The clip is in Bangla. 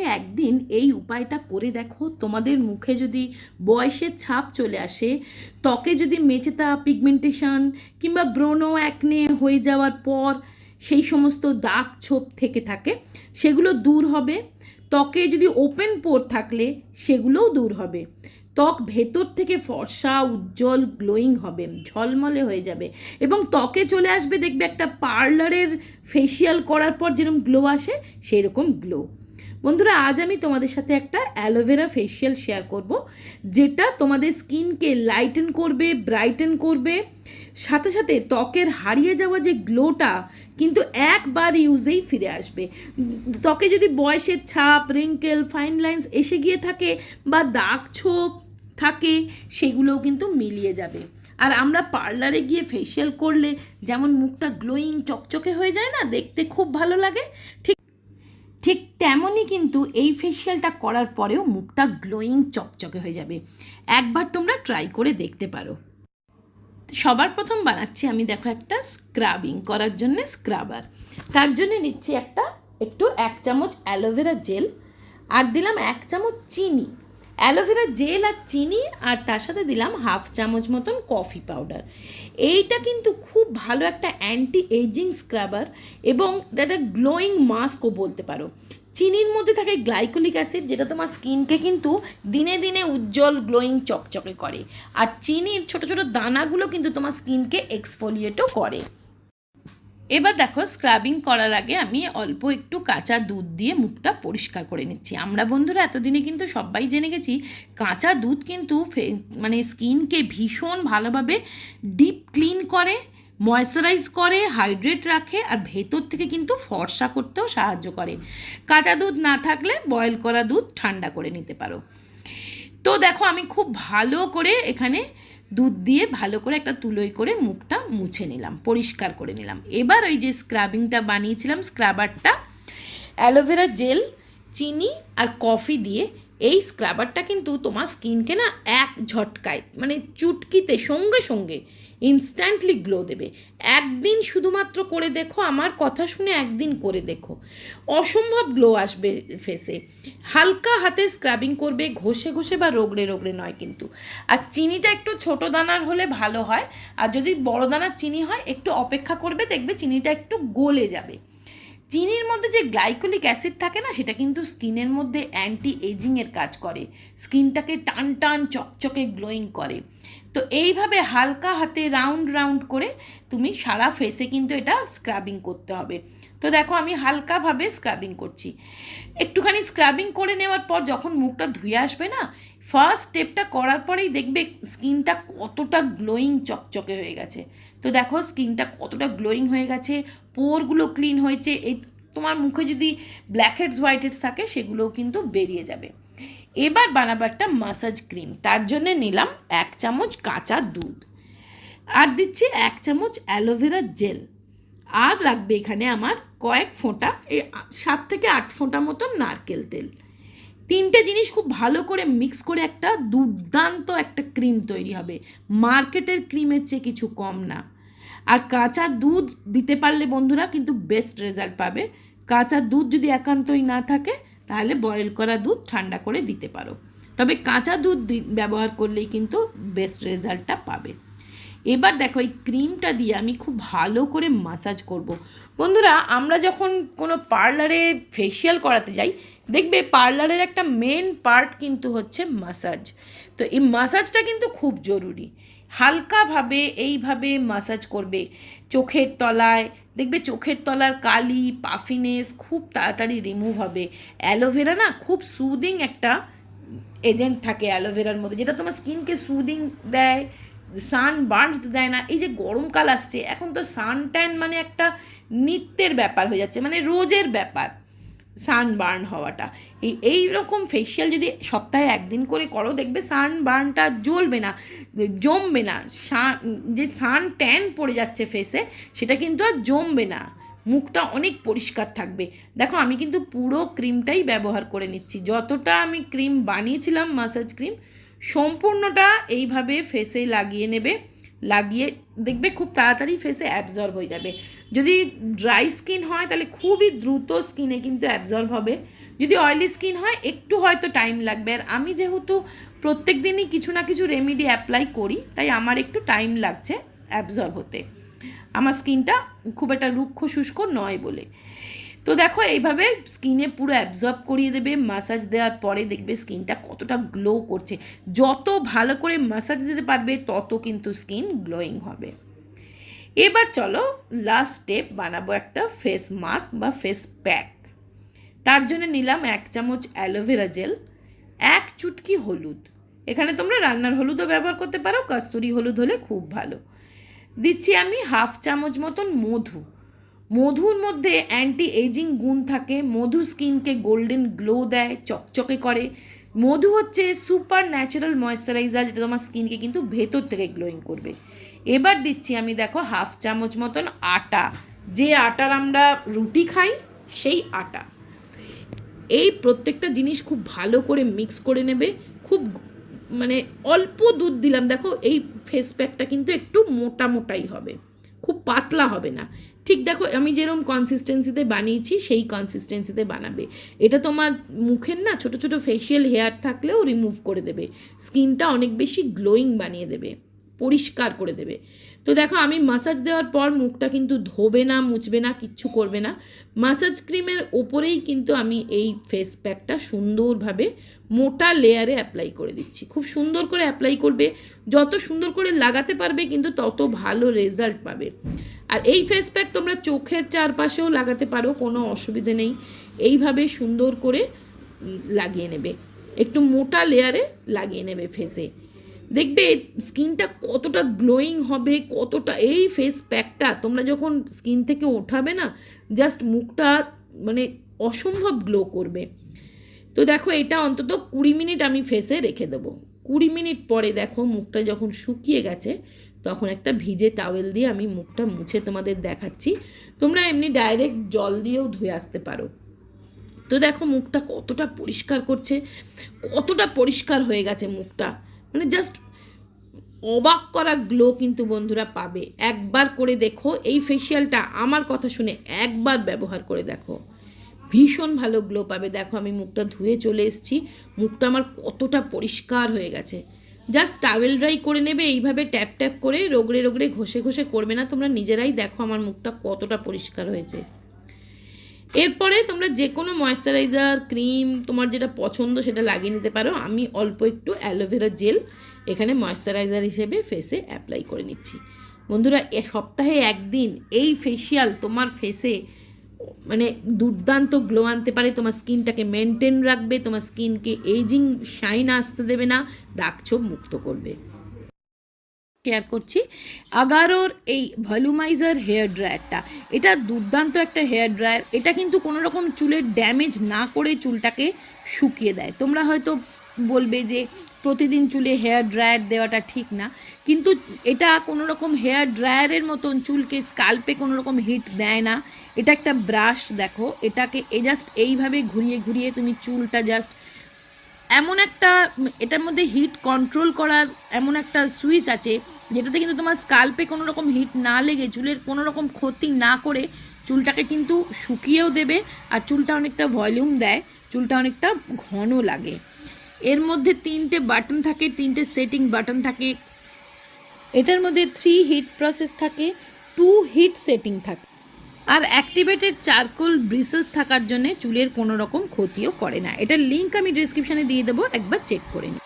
সপ্তাহে একদিন এই উপায়টা করে দেখো। তোমাদের মুখে যদি বয়সের ছাপ চলে আসে, ত্বকে যদি মেচেতা পিগমেন্টেশন কিংবা ব্রণ একনে হয়ে যাওয়ার পর সেই সমস্ত দাগ ছোপ থেকে থাকে, সেগুলো দূর হবে। ত্বকে যদি ওপেন পোর থাকলে সেগুলোও দূর হবে। ত্বক ভেতর থেকে ফর্সা, উজ্জ্বল গ্লোয়িং হবে, ঝলমলে হয়ে যাবে এবং ত্বকে চলে আসবে দেখবে একটা পার্লারের ফেসিয়াল করার পর যেরকম গ্লো আসে সেই রকম গ্লো বন্ধুরা, আজ আমি তোমাদের সাথে একটা অ্যালোভেরা ফেসিয়াল শেয়ার করব, যেটা তোমাদের স্কিনকে লাইটেন করবে ব্রাইটেন করবে, সাথে সাথে ত্বকের হারিয়ে যাওয়া যে গ্লোটা কিন্তু একবার ইউজেই ফিরে আসবে। ত্বকে যদি বয়সের ছাপ রিঙ্কেল ফাইন লাইন্স এসে গিয়ে থাকে বা দাগ ছোপ থাকে, সেগুলোও কিন্তু মিলিয়ে যাবে। আর আমরা পার্লারে গিয়ে ফেসিয়াল করলে যেমন মুখটা গ্লোয়িং চকচকে হয়ে যায় না, দেখতে খুব ভালো লাগে, ঠিক তেমনই কিন্তু এই ফেসিয়ালটা করার পরেও মুখটা গ্লোয়িং চকচকে হয়ে যাবে। একবার তোমরা ট্রাই করে দেখতে পারো। সবার প্রথম বানাচ্ছি আমি দেখো একটা স্ক্রাবিং করার জন্য স্ক্রাবার তার জন্য নিচ্ছি একটা, একটু এক চামচ অ্যালোভেরা জেল আর দিলাম এক চামচ চিনি। অ্যালোভেরা জেল আর চিনি আর তার সাথে দিলাম হাফ চামচ মতন কফি পাউডার এইটা কিন্তু খুব ভালো একটা অ্যান্টি এজিং স্ক্রাবার এবং একটা গ্লোয়িং মাস্কও বলতে পারো। চিনির মধ্যে থাকে গ্লাইকোলিক অ্যাসিড, যেটা তোমার স্কিনকে কিন্তু দিনে দিনে উজ্জ্বল, গ্লোয়িং, চকচকে করে। আর চিনির ছোট ছোট দানাগুলো কিন্তু তোমার স্কিনকে এক্সফোলিয়েটও করে। এবার দেখো স্ক্রাবিং করার আগে আমি অল্প একটু কাঁচা দুধ দিয়ে মুখটা পরিষ্কার করে নিচ্ছি। আমরা বন্ধুরা এতদিনে কিন্তু সবাই জেনে গেছি, কাঁচা দুধ কিন্তু মানে স্কিনকে ভীষণ ভালোভাবে ডিপ ক্লিন করে ময়শ্চারাইজ করে হাইড্রেট রাখে আর ভেতর থেকে কিন্তু ফর্সা করতেও সাহায্য করে। কাঁচা দুধ না থাকলে বয়েল করা দুধ ঠান্ডা করে নিতে পারো। তো দেখো আমি খুব ভালো করে এখানে দুধ দিয়ে ভালো করে একটা তুলোই করে মুখটা মুছে নিলাম, পরিষ্কার করে নিলাম। এবার ওই যে স্ক্রাবিংটা বানিয়েছিলাম স্ক্রাবারটা অ্যালোভেরা জেল চিনি আর কফি দিয়ে এই স্ক্রাবারটা কিন্তু তোমার স্কিনকে না এক ঝটকায় মানে চুটকিতে, সঙ্গে সঙ্গে ইনস্ট্যান্টলি গ্লো দেবে। একদিন শুধুমাত্র করে দেখো, আমার কথা শুনে একদিন করে দেখো। অসম্ভব গ্লো আসবে ফেসে হালকা হাতে স্ক্রাবিং করবে, ঘষে ঘষে বা রোগড়ে রোগড়ে নয় কিন্তু। আর চিনিটা একটু ছোট দানার হলে ভালো হয়, আর যদি বড় দানার চিনি হয়, একটু অপেক্ষা করবে, দেখবে চিনিটা একটু গলে যাবে। চিনির মধ্যে যে গ্লাইকোলিক অ্যাসিড থাকে না, সেটা কিন্তু স্কিনের মধ্যে অ্যান্টি এজিংয়ের কাজ করে। স্কিনটাকে টান টান, চকচকে গ্লোয়িং করে। তো এইভাবে হালকা হাতে রাউন্ড রাউন্ড করে তুমি সারা ফেসে কিন্তু এটা স্ক্রাবিং করতে হবে। তো দেখো আমি হালকাভাবে স্ক্রাবিং করছি। একটুখানি স্ক্রাবিং করে নেওয়ার পর যখন মুখটা ধুয়ে আসবে না ফার্স্ট স্টেপটা করার পরেই দেখবে স্কিনটা কতটা গ্লোয়িং চকচকে হয়ে গেছে। তো দেখো স্কিনটা কতটা গ্লোয়িং হয়ে গেছে, পোরগুলো ক্লিন হয়েছে এই তোমার মুখে যদি ব্ল্যাক হেডস হোয়াইট হেডস থাকে সেগুলোও কিন্তু বেরিয়ে যাবে। এবার বানাবো একটা মাসাজ ক্রিম তার জন্য নিলাম এক চামচ কাঁচা দুধ। আর দিচ্ছি এক চামচ অ্যালোভেরা জেল আর লাগবে এখানে আমার কয়েক ফোঁটা, এই সাত থেকে আট ফোঁটা মতন নারকেল তেল। তিনটে জিনিস খুব ভালো করে মিক্স করে একটা দুর্দান্ত একটা ক্রিম তৈরি হবে। মার্কেটের ক্রিমের চেয়ে কিছু কম না। আর কাঁচা দুধ দিতে পারলে বন্ধুরা কিন্তু বেস্ট রেজাল্ট পাবে। কাঁচা দুধ যদি একান্তই না থাকে, তাহলে বয়েল করা দুধ ঠান্ডা করে দিতে পারো। তবে কাঁচা দুধ ব্যবহার করলেই কিন্তু বেস্ট রেজাল্টটা পাবে। এবার দেখো, এই ক্রিমটা দিয়ে আমি খুব ভালো করে মাসাজ করব। বন্ধুরা, আমরা যখন কোনো পার্লারে ফেসিয়াল করাতে যাই দেখবে পার্লারের একটা মেন পার্ট কিন্তু হচ্ছে মাসাজ তো এই মাসাজটা কিন্তু খুব জরুরি। হালকাভাবে, এইভাবে মাসাজ করবে। চোখের তলায়, দেখবে চোখের তলার কালি পাফিনেস খুব তাড়াতাড়ি রিমুভ হবে। অ্যালোভেরা না খুব সুদিং একটা এজেন্ট থাকে অ্যালোভেরার মধ্যে। যেটা তোমার স্কিনকে সুদিং দেয় সান বার্ন হতে দেয় না। এই যে গরমকাল আসছে, এখন তো সান ট্যান মানে একটা নিত্যের ব্যাপার হয়ে যাচ্ছে মানে রোজের ব্যাপার। সান বার্ন হওয়াটা। এই এই রকম ফেসিয়াল যদি সপ্তাহে একদিন করে করো, দেখবে সান বার্নটা জ্বলবে না, জমবে না। যে সান ট্যান পড়ে যাচ্ছে ফেসে সেটা কিন্তু আর জমবে না। মুখটা অনেক পরিষ্কার থাকবে। দেখো, আমি কিন্তু পুরো ক্রিমটাই ব্যবহার করে নিচ্ছি। যতটা আমি ক্রিম বানিয়েছিলাম মাসাজ ক্রিম সম্পূর্ণটা এইভাবে ফেসে লাগিয়ে নেবে। লাগিয়ে দেখবে খুব তাড়াতাড়ি ফেসে অ্যাবজর্ব হয়ে যাবে। যদি ড্রাই স্কিন হয়, তাহলে খুবই দ্রুত স্কিনে কিন্তু অ্যাবজর্ব হবে। যদি অয়েলি স্কিন হয়, একটু হয়তো টাইম লাগবে। আর আমি যেহেতু প্রত্যেক দিনই কিছু না কিছু রেমেডি অ্যাপ্লাই করি, তাই আমার একটু টাইম লাগছে অ্যাবজর্ব হতে। আমার স্কিনটা খুব একটা রুক্ষ শুষ্ক নয় বলে। তো দেখো, এইভাবে স্কিনে পুরো অ্যাবজর্ব করিয়ে দেবে মাসাজ দেওয়ার পরে দেখবে স্কিনটা কতটা গ্লো করছে। যত ভালো করে মাসাজ দিতে পারবে, তত কিন্তু স্কিন গ্লোয়িং হবে। এবার চলো লাস্ট স্টেপ বানাবো একটা ফেস মাস্ক বা ফেস প্যাক তার জন্য নিলাম এক চামচ অ্যালোভেরা জেল এক চুটকি হলুদ। এখানে তোমরা রান্নার হলুদও ব্যবহার করতে পারো, কস্তুরি হলুদ হলে খুব ভালো। দিচ্ছি আমি হাফ চামচ মতন মধু। মধুর মধ্যে অ্যান্টি এজিং গুণ থাকে। মধু স্কিনকে গোল্ডেন গ্লো দেয়, চকচকে করে। মধু হচ্ছে সুপার ন্যাচারাল ময়েশ্চারাইজার যেটা তোমার স্কিনকে কিন্তু ভেতর থেকে গ্লোয়িং করবে। এবার দিচ্ছি আমি দেখো হাফ চামচ মতন আটা। যে আটার আমরা রুটি খাই, সেই আটা। এই প্রত্যেকটা জিনিস খুব ভালো করে মিক্স করে নেবে। খুব মানে অল্প দুধ দিলাম। দেখো এই ফেস প্যাকটা কিন্তু একটু মোটা মোটাই হবে। খুব পাতলা হবে না। ঠিক দেখো, আমি যেরকম কনসিস্টেন্সিতে বানিয়েছি, সেই কনসিস্টেন্সিতে বানাবে। এটা তোমার মুখের না ছোট ছোট ফেশিয়াল হেয়ার থাকলেও রিমুভ করে দেবে। স্কিনটা অনেক বেশি গ্লোয়িং বানিয়ে দেবে, পরিষ্কার করে দেবে। তো দেখো, আমি মাসাজ দেওয়ার পর মুখটা কিন্তু ধোবে না, মুছবে না, কিচ্ছু করবে না। মাসাজ ক্রিমের ওপরেই কিন্তু আমি এই ফেস প্যাকটা সুন্দরভাবে মোটা লেয়ারে অ্যাপ্লাই করে দিচ্ছি। খুব সুন্দর করে অ্যাপ্লাই করবে। যত সুন্দর করে লাগাতে পারবে কিন্তু তত ভালো রেজাল্ট পাবে। আর এই ফেস প্যাক তোমরা চোখের চারপাশেও লাগাতে পারো, কোনো অসুবিধে নেই। এইভাবে সুন্দর করে লাগিয়ে নেবে। একটু মোটা লেয়ারে লাগিয়ে নেবে ফেসে দেখবে স্কিনটা কতটা গ্লোয়িং হবে, কতটা, এই ফেস প্যাকটা তোমরা যখন স্কিন থেকে ওঠাবে না জাস্ট মুখটা মানে অসম্ভব গ্লো করবে। তো দেখো এটা অন্তত কুড়ি মিনিট আমি ফেসে রেখে দেবো। কুড়ি মিনিট পরে দেখো মুখটা যখন শুকিয়ে গেছে, তখন একটা ভিজে টাওয়েল দিয়ে আমি মুখটা মুছে তোমাদের দেখাচ্ছি। তোমরা এমনি ডাইরেক্ট জল দিয়েও ধুয়ে আসতে পারো। তো দেখো মুখটা কতটা পরিষ্কার করছে, কতটা পরিষ্কার হয়ে গেছে মুখটা। মানে জাস্ট অবাক করা গ্লো কিন্তু বন্ধুরা পাবে। একবার করে দেখো, এই ফেসিয়ালটা আমার কথা শুনে একবার ব্যবহার করে দেখো। ভীষণ ভালো গ্লো পাবে। দেখো, আমি মুখটা ধুয়ে চলে এসেছি। মুখটা আমার কতটা পরিষ্কার হয়ে গেছে। জাস্ট টাওয়েল ড্রাই করে নেবে, এইভাবে ট্যাপ ট্যাপ করে রোগড়ে রোগড়ে ঘষে ঘষে করবে না। তোমরা নিজেরাই দেখো আমার মুখটা কতটা পরিষ্কার হয়েছে। এরপরে তোমরা যে কোনো ময়েশ্চারাইজার ক্রিম তোমার যেটা পছন্দ সেটা লাগিয়ে নিতে পারো। আমি অল্প একটু অ্যালোভেরা জেল এখানে ময়েশ্চারাইজার হিসেবে ফেসে অ্যাপ্লাই করে নিচ্ছি। বন্ধুরা, এ সপ্তাহে একদিন এই ফেসিয়াল তোমার ফেসে মানে দুর্দান্ত গ্লো আনতে পারে। তোমার স্কিনটাকে মেনটেন রাখবে, তোমার স্কিনকে এজিং শাইন আসতে দেবে না, দাগ মুক্ত করবে। শেয়ার করছি। আগারোর এই ভলিউমাইজার হেয়ার ড্রায়ারটা এটা দুর্দান্ত একটা হেয়ার ড্রায়ার এটা কিন্তু কোনো রকম চুলের ড্যামেজ না করে চুলটাকে শুকিয়ে দেয়। তোমরা হয়তো বলবে যে প্রতিদিন চুলে হেয়ার ড্রায়ার দেওয়াটা ঠিক না। কিন্তু এটা কোনো রকম হেয়ার ড্রায়ারের মতন চুলকে স্কাল্পে কোনো রকম হিট দেয় না। এটা একটা ব্রাশ দেখো। এটাকে এ জাস্ট এইভাবে ঘুরিয়ে ঘুরিয়ে তুমি চুলটা জাস্ট এমন একটা, এটার মধ্যে হিট কন্ট্রোল করার এমন একটা সুইচ আছে, যেটাতে কিন্তু তোমার স্কাল্পে কোনো রকম হিট না লেগে, চুলের কোনো রকম ক্ষতি না করে চুলটাকে কিন্তু শুকিয়েও দেবে আর চুলটা অনেকটা ভলিউম দেয়, চুলটা অনেকটা ঘন লাগে। এর মধ্যে তিনটে বাটন থাকে, তিনটে সেটিং বাটন থাকে। এটার মধ্যে থ্রি হিট প্রসেস থাকে টু হিট সেটিং থাকে। আর অ্যাক্টিভেটেড চারকোল ব্রিসেস থাকার জন্য চুলের কোনো রকম ক্ষতিও করে না। এটার লিঙ্ক আমি ডিসক্রিপশানে দিয়ে দেবো, একবার চেক করে নিই